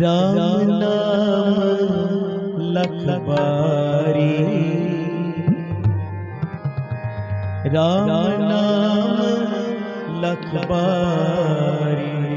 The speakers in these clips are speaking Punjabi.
ਰਾਮ ਨਾਮ ਲਖ ਬਾਰੀ ਰਾਮ ਨਾਮ ਲਖ ਬਾਰੀ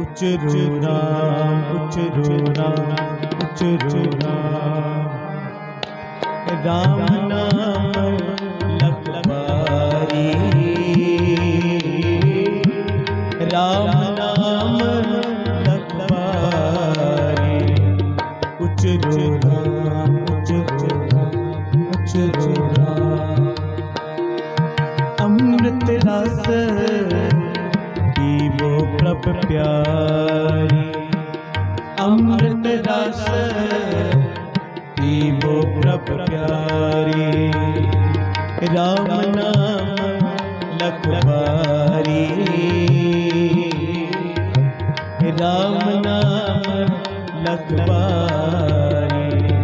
ਉਚਰੋ ਰਾਮ ਉਚਰੋ ਰਾਮ ਉਚਰੋ ਰਾਮ ਰਾਮ ਨਾਮ ਨਾਮ ਲਖ ਬਾਰੀ ਉਚਰੋ ਰਾਮ ਉਚਰੋ ਰਾਮ ਉਚਰੋ ਰਾਮ ਅੰਮ੍ਰਿਤ ਰਸ ਪੀਵੋ ਪ੍ਰਭ ਪਿਆਰੀ ਅੰਮ੍ਰਿਤ ਰਸ ਪੀਵੋ ਪ੍ਰਭ ਪਿਆਰੀ ਰਾਮ ਨਾਮ ਲਖ ਰਾਮ ਨਾਮ ਲਖ ਬਾਰੀ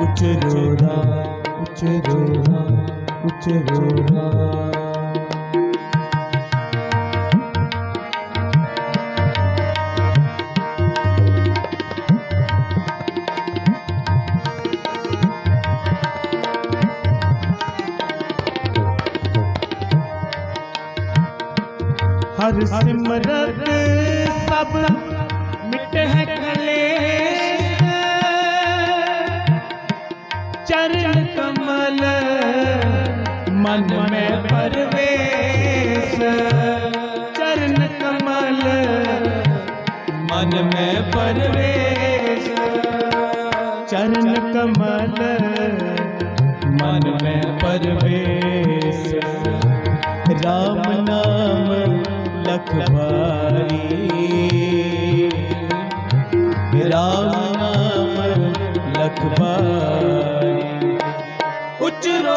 ਉਚਰੋ ਰਾਮ ਉਚਰੋ ਰਾਮ ਉਚਰੋ ਰਾਮ। ਹਰ ਸਿਮਰਤ ਸਭ ਮਿਟਹਿ ਕਲੇਸ਼। ਚਰਨ ਕਮਲ, ਮਨ ਮੈਂ ਪਰਵੇਸ਼। ਚਰਨ ਕਮਲ, ਮਨ ਮੈਂ ਪਰਵੇਸ਼। ਚਰਨ ਕਮਲ, ਮਨ ਮੈਂ ਪਰਵੇਸ਼। ਰਾਮ ਨਾਮ ਲਖ ਬਾਰੀ ਰਾਮ ਨਾਮ ਲਖ ਬਾਰੀ ਉਚਰੋ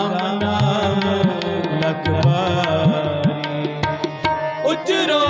ਰਾਮ ਨਾਮ ਲਖ ਬਾਰੀ ਉਚਰੋ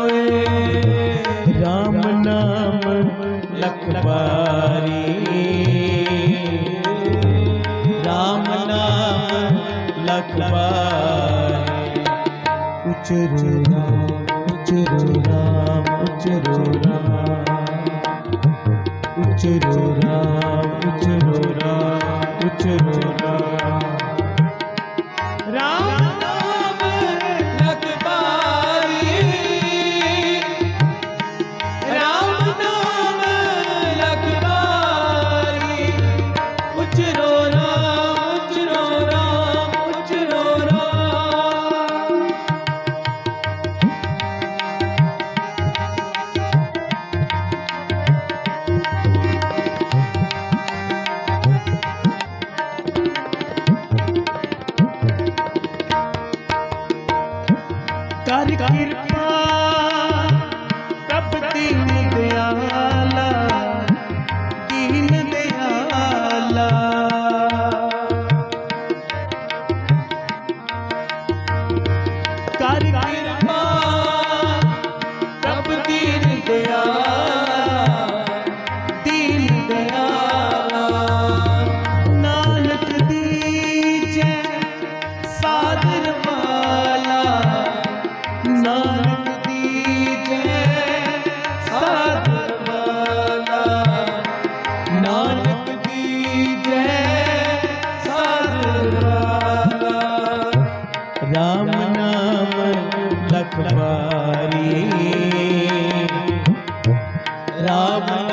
ਬਾਰੀ ਉਚਰੋ ਰਾਮ ਉਚਰੋ ਰਾਮ ਉਚਰੋ ਰਾਮ ਉਚਰੋ ਰਾਮ ਉਚਰੋ ਰਾਮ ਉਚਰੋ ਕਰ ਕਿਰਪਾ ਪ੍ਰਭ ਦੀਨ ਦਿਆਲਾ ਲਖਵਾਰੀ ਰਾਮ ਨਾਮ